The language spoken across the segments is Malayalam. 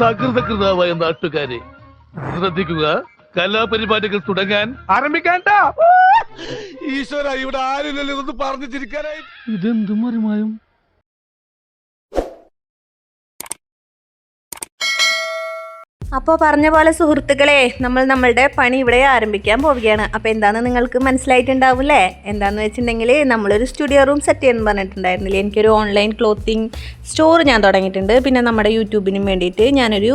സകൃതകൃതാവായ നാട്ടുകാരെ ശ്രദ്ധിക്കുക കലാപരിപാടികൾ തുടങ്ങാൻ ആരംഭിക്കാൻ ഈശ്വര ഇവിടെ ആരും ഇതൊന്ന് പറഞ്ഞു ചിരിക്കാനായി ഇതെന്തും മറിമായും? അപ്പോൾ പറഞ്ഞ പോലെ സുഹൃത്തുക്കളെ നമ്മൾ നമ്മളുടെ പണി ഇവിടെ ആരംഭിക്കാൻ പോവുകയാണ്. അപ്പോൾ എന്താണെന്ന് നിങ്ങൾക്ക് മനസ്സിലായിട്ടുണ്ടാവില്ലേ? എന്താണെന്ന് വെച്ചിട്ടുണ്ടെങ്കിൽ നമ്മളൊരു സ്റ്റുഡിയോ റൂം സെറ്റ് ചെയ്യാൻ പറഞ്ഞിട്ടുണ്ടായിരുന്നില്ലേ? എനിക്കൊരു ഓൺലൈൻ ക്ലോത്തിങ് സ്റ്റോർ ഞാൻ തുടങ്ങിയിട്ടുണ്ട്. പിന്നെ നമ്മുടെ യൂട്യൂബിനും വേണ്ടിയിട്ട് ഞാനൊരു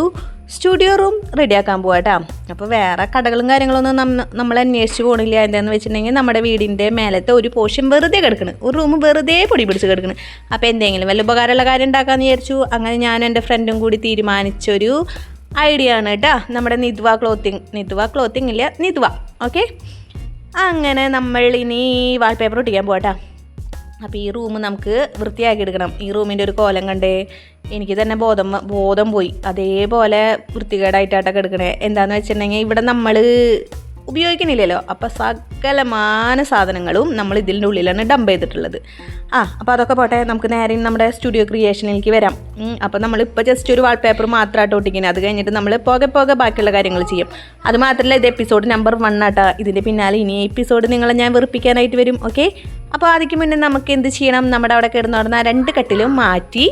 സ്റ്റുഡിയോ റൂം റെഡിയാക്കാൻ പോവാട്ടാ അപ്പോൾ വേറെ കടകളും കാര്യങ്ങളൊന്നും നമ്മ നമ്മൾ അന്വേഷിച്ച് പോകണില്ല എന്താണെന്ന് വെച്ചിട്ടുണ്ടെങ്കിൽ നമ്മുടെ വീടിന്റെ മേലത്തെ ഒരു പോർഷൻ വെറുതെ കിടക്കണ്. ഒരു റൂം വെറുതെ പൊടി പിടിച്ച് കിടക്കണ്. അപ്പോൾ എന്തെങ്കിലും വല്ല ഉപകാരമുള്ള കാര്യം ഉണ്ടാക്കാമെന്ന് വിചാരിച്ചു. അങ്ങനെ ഞാനും എന്റെ ഫ്രണ്ടും കൂടി തീരുമാനിച്ചൊരു ഐഡിയ ആണ് കേട്ടോ. നമ്മുടെ നിദ്വ ക്ലോത്തിങ് നിദ്വ ക്ലോത്തിങ് ഇല്ല? നിദ്വ ഓക്കെ അങ്ങനെ നമ്മൾ ഇനി വാൾപേപ്പർ ഒട്ടിക്കാൻ പോകട്ടാ അപ്പോൾ ഈ റൂം നമുക്ക് വൃത്തിയാക്കി എടുക്കണം. ഈ റൂമിന്റെ ഒരു കോലം കണ്ടേ? എനിക്ക് തന്നെ ബോധം ബോധം പോയി. അതേപോലെ വൃത്തികേടായിട്ടാട്ടൊക്കെ എടുക്കണേ. എന്താണെന്ന് വെച്ചിട്ടുണ്ടെങ്കിൽ ഇവിടെ നമ്മൾ ഉപയോഗിക്കണില്ലല്ലോ. അപ്പോൾ സകലമാന സാധനങ്ങളും നമ്മൾ ഇതിന്റെ ഉള്ളിലാണ് ഡംപ് ചെയ്തിട്ടുള്ളത്. ആ അപ്പോൾ അതൊക്കെ പോട്ടെ നമുക്ക് നേരെ നമ്മുടെ സ്റ്റുഡിയോ ക്രിയേഷനിലേക്ക് വരാം. അപ്പോൾ നമ്മളിപ്പോൾ ജസ്റ്റ് ഒരു വാൾപേപ്പർ മാത്രമായിട്ട് ഒട്ടിക്കുന്നത് അത് കഴിഞ്ഞിട്ട് നമ്മൾ പോകെ പോകെ ബാക്കിയുള്ള കാര്യങ്ങൾ ചെയ്യും. അത് മാത്രമല്ല ഇത് എപ്പിസോഡ് നമ്പർ വൺ ആട്ടാ. ഇതിന്റെ പിന്നാലെ ഇനി എപ്പിസോഡ് നിങ്ങളെ ഞാൻ വെറുപ്പിക്കാനായിട്ട് വരും ഓക്കെ അപ്പോൾ അതിക്ക് മുന്നേ നമുക്ക് എന്ത് ചെയ്യണം? നമ്മുടെ അവിടെ കിടന്നു പറഞ്ഞാൽ രണ്ട് കട്ടിലും മാറ്റി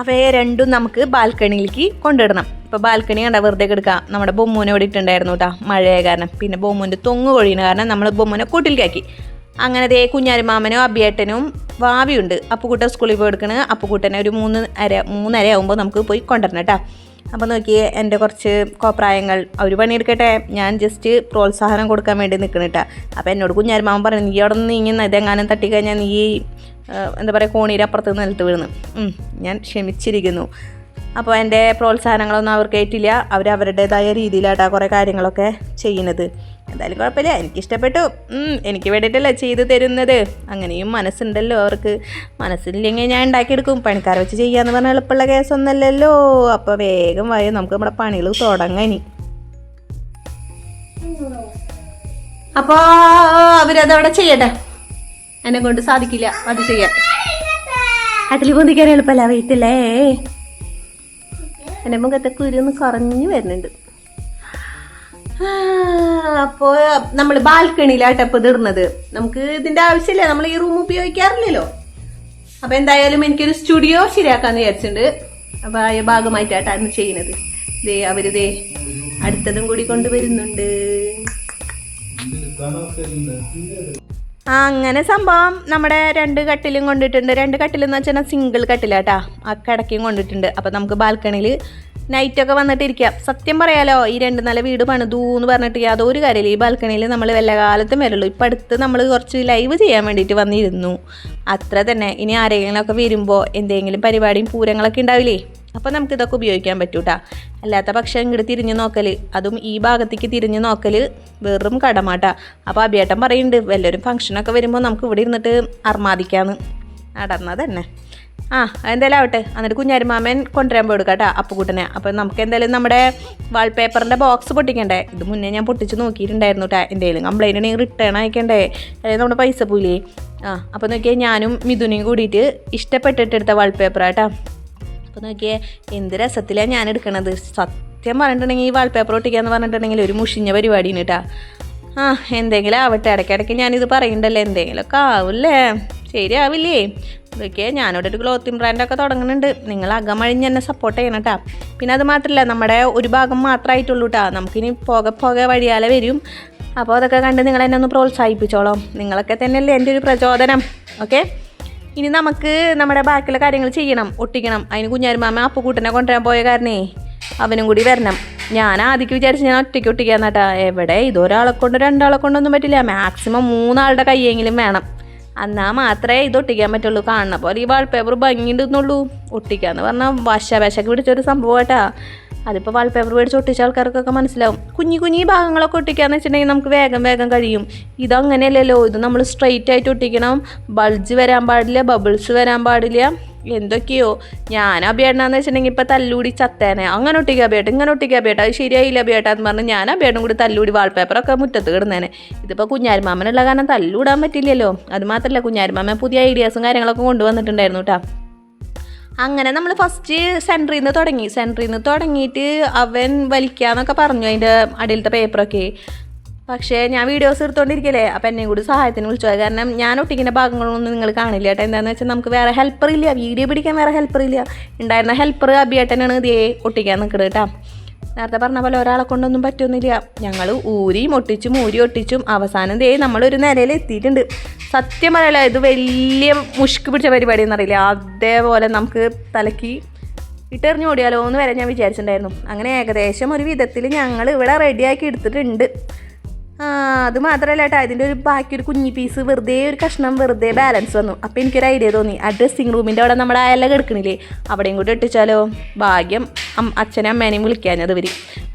അവയെ രണ്ടും നമുക്ക് ബാൽക്കണിയിലേക്ക് കൊണ്ടിടണം ഇപ്പോൾ ബാൽക്കണി കണ്ട വെറുതെ കിടക്കാം. നമ്മുടെ ബൊമ്മൂനെ ഇവിടെ ഇട്ടുണ്ടായിരുന്നു കേട്ടോ മഴയായ കാരണം. പിന്നെ ബൊമ്മൂന്റെ തൊങ്ങ് കൊഴിയുന്ന കാരണം നമ്മൾ ബൊമ്മൂനെ കൂട്ടിലേക്കാക്കി അങ്ങനെ ദേ കുഞ്ഞാരിമാമനും അബിയേട്ടനും വാവിയുണ്ട്. അപ്പുക്കുട്ടൻ സ്കൂളിൽ പോയി എടുക്കണ്. അപ്പുക്കുട്ടനെ ഒരു മൂന്ന് അര മൂന്നര ആകുമ്പോൾ നമുക്ക് പോയി കൊണ്ടുവരണം കേട്ടോ അപ്പോൾ നോക്കിയേ എന്റെ കുറച്ച് കോപ്രായങ്ങൾ അവർ പണിയെടുക്കട്ടെ. ഞാൻ ജസ്റ്റ് പ്രോത്സാഹനം കൊടുക്കാൻ വേണ്ടി നിൽക്കണം കേട്ടോ അപ്പോൾ എന്നോട് കുഞ്ഞാരിമാമൻ പറഞ്ഞു നീ അവിടെ നിന്ന് ഇങ്ങനെ ഇതെങ്ങാനും തട്ടിക്കഴിഞ്ഞാൽ നീ എന്താ പറയുക കോണീരപ്പുറത്ത് നിലത്ത് വീഴുന്നു ഞാൻ ക്ഷമിച്ചിരിക്കുന്നു. അപ്പോൾ എന്റെ പ്രോത്സാഹനങ്ങളൊന്നും അവർക്ക് ഏറ്റില്ല അവർ അവരുടേതായ രീതിയിലാട്ടാ കുറേ കാര്യങ്ങളൊക്കെ ചെയ്യുന്നത്. എന്തായാലും കുഴപ്പമില്ല. എനിക്കിഷ്ടപ്പെട്ടു. എനിക്ക് വേണ്ടിയിട്ടല്ലേ ചെയ്തു തരുന്നത്. അങ്ങനെയും മനസ്സുണ്ടല്ലോ അവർക്ക്. മനസ്സില്ലെങ്കിൽ ഞാൻ ഉണ്ടാക്കിയെടുക്കും. പണിക്കാരെ വെച്ച് ചെയ്യാന്ന് പറഞ്ഞാൽ എളുപ്പമുള്ള കേസൊന്നല്ലല്ലോ. അപ്പോൾ വേഗം വായോ. നമുക്ക് നമ്മുടെ പണികൾ തുടങ്ങാം ഇനി. അപ്പോൾ അവരതവിടെ ചെയ്യട്ടെ. എന്നെ കൊണ്ട് സാധിക്കില്ല അത് ചെയ്യാം അതിൽ പൊന്തിക്കാൻ എളുപ്പമല്ല. വീട്ടിലേ എന്റെ മുഖത്തെ കുരുന്ന് കുറഞ്ഞു വരുന്നുണ്ട്. അപ്പോ നമ്മൾ ബാൽക്കണിയിലായിട്ട് അപ്പോൾ ഇതിടുന്നത്. നമുക്ക് ഇതിന്റെ ആവശ്യമില്ല. നമ്മൾ ഈ റൂം ഉപയോഗിക്കാറില്ലല്ലോ. അപ്പൊ എന്തായാലും എനിക്കൊരു സ്റ്റുഡിയോ ശരിയാക്കാന്ന് വിചാരിച്ചിട്ടുണ്ട്. അപ്പൊ ആ ഭാഗമായിട്ടാണ് ചെയ്യുന്നത്. ദേ അവർ ദേ അടുത്തതും കൂടി കൊണ്ടുവരുന്നുണ്ട്. അങ്ങനെ സംഭവം നമ്മുടെ രണ്ട് കട്ടിലും കൊണ്ടിട്ടുണ്ട്. രണ്ട് കട്ടിലെന്ന് വെച്ചാൽ സിംഗിൾ കട്ടിലാട്ടാ ആ കിടക്കയും കൊണ്ടിട്ടുണ്ട്. അപ്പം നമുക്ക് ബാൽക്കണിയിൽ നൈറ്റൊക്കെ വന്നിട്ടിരിക്കാം. സത്യം പറയാലോ ഈ രണ്ട് നല്ല വീട് പണിതൂ എന്ന് പറഞ്ഞിട്ട് യാതൊരു കാര്യമില്ല. ഈ ബാൽക്കണിയിൽ നമ്മൾ വല്ല കാലത്തും വരുള്ളൂ ഇപ്പം അടുത്ത് നമ്മൾ കുറച്ച് ലൈവ് ചെയ്യാൻ വേണ്ടിയിട്ട് വന്നിരുന്നു. അത്ര തന്നെ. ഇനി ആരെങ്കിലുമൊക്കെ വരുമ്പോൾ എന്തെങ്കിലും പരിപാടിയും പൂരങ്ങളൊക്കെ ഉണ്ടാവില്ലേ? അപ്പോൾ നമുക്കിതൊക്കെ ഉപയോഗിക്കാൻ പറ്റൂട്ടാ. അല്ലാത്ത പക്ഷം ഇങ്ങോട്ട് തിരിഞ്ഞു നോക്കൽ അതും ഈ ഭാഗത്തേക്ക് തിരിഞ്ഞു നോക്കൽ വെറും കടമാട്ടാ. അപ്പോൾ അഭിയേട്ടൻ പറയുന്നുണ്ട് വല്ലൊരു ഫംഗ്ഷനൊക്കെ വരുമ്പോൾ നമുക്ക് ഇവിടെ ഇരുന്നിട്ട് അർമാദിക്കാന്ന്. നടന്നത് തന്നെ ആ എന്തായാലും ആവട്ടെ. എന്നിട്ട് കുഞ്ഞാരിമാമൻ കൊണ്ടുവരാൻ പോയി കേട്ടോ അപ്പുകൂട്ടനെ. അപ്പോൾ നമുക്ക് എന്തായാലും നമ്മുടെ വാൾപേപ്പറിന്റെ ബോക്സ് പൊട്ടിക്കണ്ടേ? ഇത് മുന്നേ ഞാൻ പൊട്ടിച്ച് നോക്കിയിട്ടുണ്ടായിരുന്നു കേട്ടോ എന്തെങ്കിലും കംപ്ലൈന്റ് ഉണ്ടെങ്കിൽ റിട്ടേൺ അയക്കണ്ടേ? അതായത് നമ്മുടെ പൈസ പോയില്ലേ? ആ അപ്പോൾ നോക്കിയാൽ ഞാനും മിഥുനയും കൂടിയിട്ട് ഇഷ്ടപ്പെട്ടിട്ടെടുത്ത വാൾപേപ്പർ കേട്ടോ അപ്പോൾ നോക്കിയേ എന്ത് രസത്തിലാണ് ഞാൻ എടുക്കണത് സത്യം പറഞ്ഞിട്ടുണ്ടെങ്കിൽ ഈ വാൾപേപ്പർ ഒട്ടിക്കാന്ന് പറഞ്ഞിട്ടുണ്ടെങ്കിൽ ഒരു മുഷിഞ്ഞ പരിപാടിയാണ് കേട്ടാ ആ എന്തെങ്കിലും ആവട്ടെ ഇടയ്ക്കിടയ്ക്ക് ഞാനിത് പറയണ്ടല്ലോ എന്തെങ്കിലുമൊക്കെ ആവില്ലേ? ശരിയാവില്ലേ? ഇതൊക്കെ ഞാനിവിടെ ഒരു ക്ലോത്തിങ് ബ്രാൻഡൊക്കെ തുടങ്ങുന്നുണ്ട്. നിങ്ങൾ അകമഴിഞ്ഞ് എന്നെ സപ്പോർട്ട് ചെയ്യണം കേട്ടോ പിന്നെ അത് മാത്രമല്ല നമ്മുടെ ഒരു ഭാഗം മാത്രമായിട്ടുള്ളൂ കേട്ടോ നമുക്കിനി പോകെ പോകെ വഴിയാലെ വരും. അപ്പോൾ അതൊക്കെ കണ്ട് നിങ്ങൾ എന്നെ ഒന്ന് പ്രോത്സാഹിപ്പിച്ചോളാം. നിങ്ങളൊക്കെ തന്നെയല്ലേ എന്റെ ഒരു പ്രചോദനം. ഓക്കെ? ഇനി നമുക്ക് നമ്മുടെ ബാക്കിയുള്ള കാര്യങ്ങൾ ചെയ്യണം ഒട്ടിക്കണം. അതിന് കുഞ്ഞാരുമാമ അപ്പുകൂട്ടനെ കൊണ്ടുവരാൻ പോയ കാരണേ അവനും കൂടി വരണം. ഞാൻ ആദ്യം വിചാരിച്ച് ഞാൻ ഒറ്റയ്ക്ക് ഒട്ടിക്കാന്നാട്ടാ എവിടെ? ഇതൊരാളെ കൊണ്ട് രണ്ടാളെ കൊണ്ടൊന്നും പറ്റില്ല. മാക്സിമം മൂന്നാളുടെ കൈയെങ്കിലും വേണം. എന്നാൽ മാത്രമേ ഇത് ഒട്ടിക്കാൻ പറ്റുള്ളൂ. കാണുന്ന പോലെ ഈ വാൾപേപ്പർ ഭംഗിയുണ്ടെന്നുള്ളൂ. ഒട്ടിക്കാന്ന് പറഞ്ഞാൽ വശ വശക്ക് പിടിച്ചൊരു സംഭവം കേട്ടാ. അതിപ്പോൾ വാൾപേപ്പർ മേടിച്ച് ഒട്ടിച്ച ആൾക്കാർക്കൊക്കെ മനസ്സിലാവും. കുഞ്ഞി കുഞ്ഞി ഭാഗങ്ങളൊക്കെ ഒട്ടിക്കാന്ന് വെച്ചിട്ടുണ്ടെങ്കിൽ നമുക്ക് വേഗം വേഗം കഴിയും. ഇതങ്ങനെയല്ലല്ലോ ഇത് നമ്മൾ സ്ട്രെയിറ്റ് ആയിട്ട് ഒട്ടിക്കണം. ബൾജ് വരാൻ പാടില്ല ബബിൾസ് വരാൻ പാടില്ല. എന്തൊക്കെയോ. ഞാൻ അഭിയേട്ടനാന്ന് വെച്ചിട്ടുണ്ടെങ്കിൽ ഇപ്പം തല്ലൂടി ചത്തേനെ. അങ്ങനെ ഒട്ടിക്കുക അഭിയേട്ടൻ ഇങ്ങനെ ഒട്ടിക്കുക അഭിയേട്ട അത് ശരിയായില്ല അഭിയേട്ട എന്ന് പറഞ്ഞ് ഞാൻ അഭിയേട്ടനും കൂടി തല്ലൂടി വാൾപേപ്പറൊക്കെ മുറ്റത്ത് കിടന്നേനെ. ഇതിപ്പോൾ കുഞ്ഞാരിമാമനുള്ള കാരണം തല്ലൂടാൻ പറ്റില്ലല്ലോ. അത് മാത്രമല്ല കുഞ്ഞാരിമാമൻ പുതിയ ഐഡിയാസും കാര്യങ്ങളൊക്കെ കൊണ്ടുവന്നിട്ടുണ്ടായിരുന്നു കേട്ടോ അങ്ങനെ നമ്മൾ ഫസ്റ്റ് സെന്ററിൽ നിന്ന് തുടങ്ങി. സെന്ററിൽ നിന്ന് തുടങ്ങിയിട്ട് അവൻ വലിക്കാന്നൊക്കെ പറഞ്ഞു അതിന്റെ അടിയിലത്തെ പേപ്പറൊക്കെ. പക്ഷേ ഞാൻ വീഡിയോസ് എടുത്തുകൊണ്ടിരിക്കല്ലേ അപ്പം എന്നെയും കൂടി സഹായത്തിന് വിളിച്ചു. കാരണം ഞാൻ ഒട്ടിക്കുന്ന ഭാഗങ്ങളൊന്നും നിങ്ങൾ കാണില്ല കേട്ടോ. എന്താണെന്ന് വെച്ചാൽ നമുക്ക് വേറെ ഹെൽപ്പർ ഇല്ല. വീഡിയോ പിടിക്കാൻ വേറെ ഹെൽപ്പർ ഇല്ല. ഉണ്ടായിരുന്ന ഹെൽപ്പർ അബിയേട്ടനാണ് ഇതേ ഒട്ടിക്കാൻ നിൽക്കുന്നത് കേട്ടോ. നേരത്തെ പറഞ്ഞ പോലെ ഒരാളെ കൊണ്ടൊന്നും പറ്റുന്നില്ല ഞങ്ങൾ ഊരിയും ഒട്ടിച്ചും ഊരി ഒട്ടിച്ചും അവസാനം ദേ നമ്മളൊരു നിലയിൽ എത്തിയിട്ടുണ്ട്. സത്യം പറയല ഇത് വലിയ മുഷ്ക് പിടിച്ച പരിപാടി എന്നറിയില്ല. അതേപോലെ നമുക്ക് തലക്ക് ഇട്ടെറിഞ്ഞ് ഓടിയാലോ എന്ന് വരെ ഞാൻ വിചാരിച്ചിട്ടുണ്ടായിരുന്നു. അങ്ങനെ ഏകദേശം ഒരു വിധത്തിൽ ഞങ്ങൾ ഇവിടെ റെഡിയാക്കി എടുത്തിട്ടുണ്ട്. അത് മാത്രമല്ല കേട്ടോ അതിന്റെ ഒരു ബാക്കി ഒരു കുഞ്ഞി പീസ് വെറുതെ ഒരു കഷ്ണം വെറുതെ ബാലൻസ് വന്നു. അപ്പോൾ എനിക്കൊരു ഐഡിയ തോന്നി. ആ ഡ്രസ്സിങ് റൂമിന്റെ അവിടെ നമ്മുടെ അയല കിടക്കണില്ലേ? അവിടെയും കൂടി ഇട്ടിച്ചാലോ? ഭാഗ്യം അച്ഛനെയും അമ്മേനെയും അത് ഇവർ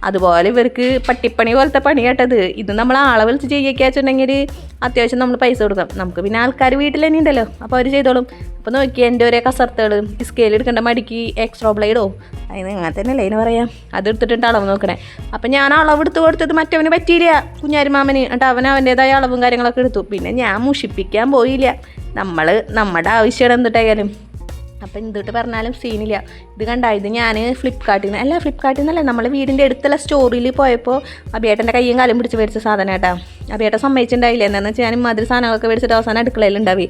അതുപോലെ ഇവർക്ക് പട്ടിപ്പണി പോലത്തെ പണി കേട്ടത് ഇത്. നമ്മൾ ആളെ വിളിച്ച് ചെയ്യിക്കാച്ചുണ്ടെങ്കിൽ അത്യാവശ്യം നമ്മൾ പൈസ കൊടുക്കാം. നമുക്ക് പിന്നെ ആൾക്കാർ വീട്ടിൽ തന്നെ ഉണ്ടല്ലോ. അപ്പോൾ അവർ ചെയ്തോളും. അപ്പോൾ നോക്കിയാൽ എന്റെ ഒരേ കസർത്തുകൾ സ്കെയിൽ എടുക്കേണ്ട മടിക്ക് എക്സ്ട്രോ ബ്ലേഡോ അതിന് അങ്ങനെ തന്നെയല്ലേ അതിന് പറയാം. അത് എടുത്തിട്ടുണ്ട് അളവ് നോക്കണേ. അപ്പം ഞാൻ അളവ് എടുത്ത് കൊടുത്തത് മറ്റവന് പറ്റിയില്ല. കുഞ്ഞാരിമാമന് എന്നിട്ട് അവൻ അവന്റേതായ അളവും കാര്യങ്ങളൊക്കെ എടുത്തു. പിന്നെ ഞാൻ മുഷിപ്പിക്കാൻ പോയില്ല. നമ്മൾ നമ്മുടെ ആവശ്യമാണ് എന്തിട്ടായാലും. അപ്പം എന്തിട്ട് പറഞ്ഞാലും സീനില്ല. ഇത് കണ്ട ഇത് ഞാൻ ഫ്ലിപ്കാർട്ടിൽ നിന്ന് അല്ല ഫ്ലിപ്കാർട്ടിൽ നിന്നല്ല നമ്മളെ വീടിന്റെ അടുത്തുള്ള സ്റ്റോറിൽ പോയപ്പോൾ അബിയേട്ടന്റെ കയ്യും കാലും പിടിച്ച് മേടിച്ച സാധനം കേട്ടോ അബിയേട്ടൻ സമ്മതിച്ചിട്ടുണ്ടായില്ല. എന്താണെന്ന് വെച്ചാൽ ഞാൻ മധുര സാധനങ്ങളൊക്കെ മേടിച്ചിട്ട് അവസാനം അടുക്കളയിൽ ഉണ്ടാവി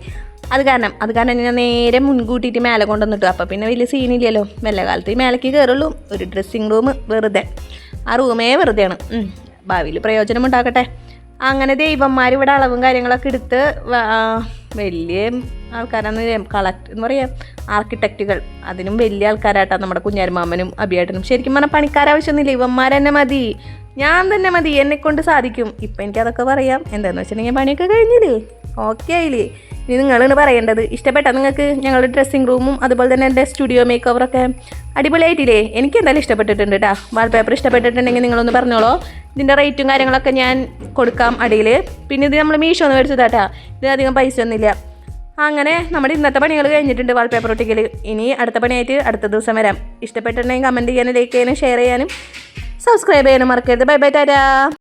അത് കാരണം അത് കാരണം ഞാൻ നേരെ മുൻകൂട്ടിയിട്ട് മേലെ കൊണ്ടുവന്നിട്ടു. അപ്പോൾ പിന്നെ വലിയ സീനില്ലല്ലോ മെല്ലെ കാലത്ത് ഈ മേലേക്ക് കയറുള്ളൂ ഒരു ഡ്രസ്സിങ് റൂം വെറുതെ. ആ റൂമേ വെറുതെയാണ്. ഭാവിയിൽ പ്രയോജനം ഉണ്ടാക്കട്ടെ അങ്ങനെ ദൈവന്മാർ ഇവിടെ അളവും കാര്യങ്ങളൊക്കെ എടുത്ത് വലിയ ആൾക്കാരാന്ന് കളക്ട് എന്ന് പറയാം. ആർക്കിടെക്റ്റുകൾ അതിനും വലിയ ആൾക്കാരായിട്ടാണ് നമ്മുടെ കുഞ്ഞാരമാമനും അഭിയേട്ടനും ശരിക്കും പറഞ്ഞാൽ പണിക്കാരാവശ്യമൊന്നുമില്ല. ഇവന്മാർ തന്നെ മതി. ഞാൻ തന്നെ മതി എന്നെ കൊണ്ട് സാധിക്കും. ഇപ്പം എനിക്കതൊക്കെ പറയാം. എന്താണെന്ന് വെച്ചിട്ടുണ്ടെങ്കിൽ പണിയൊക്കെ കഴിഞ്ഞില്ലേ? ഓക്കെ ആയില്ലേ? ഇനി നിങ്ങളാണ് പറയേണ്ടത്. ഇഷ്ടപ്പെട്ട നിങ്ങൾക്ക് ഞങ്ങളുടെ ഡ്രസ്സിങ് റൂമും അതുപോലെ തന്നെ എന്റെ സ്റ്റുഡിയോ മേക്ക് ഓവറൊക്കെ അടിപൊളിയായിട്ടില്ലേ? എനിക്ക് എന്തായാലും ഇഷ്ടപ്പെട്ടിട്ടുണ്ട് കേട്ടോ വാൾപേപ്പർ ഇഷ്ടപ്പെട്ടിട്ടുണ്ടെങ്കിൽ നിങ്ങളൊന്ന് പറഞ്ഞോളൂ. ഇതിന്റെ റേറ്റും കാര്യങ്ങളൊക്കെ ഞാൻ കൊടുക്കാം അടിയിൽ പിന്നെ ഇത് നമ്മൾ മീഷോ ഒന്ന് മേടിച്ചതാട്ടാ ഇത് അധികം പൈസ ഒന്നുമില്ല. അങ്ങനെ നമ്മുടെ ഇന്നത്തെ പണികൾ കഴിഞ്ഞിട്ടുണ്ട് വാൾപേപ്പർ ഒട്ടിക്കൽ ഇനി അടുത്ത പണിയായിട്ട് അടുത്ത ദിവസം വരാം. ഇഷ്ടപ്പെട്ടിട്ടുണ്ടെങ്കിൽ കമന്റ് ചെയ്യാനും ലൈക്ക് ചെയ്യാനും ഷെയർ ചെയ്യാനും സബ്സ്ക്രൈബ് ചെയ്യാനും മറക്കരുത്. Bye bye Tata.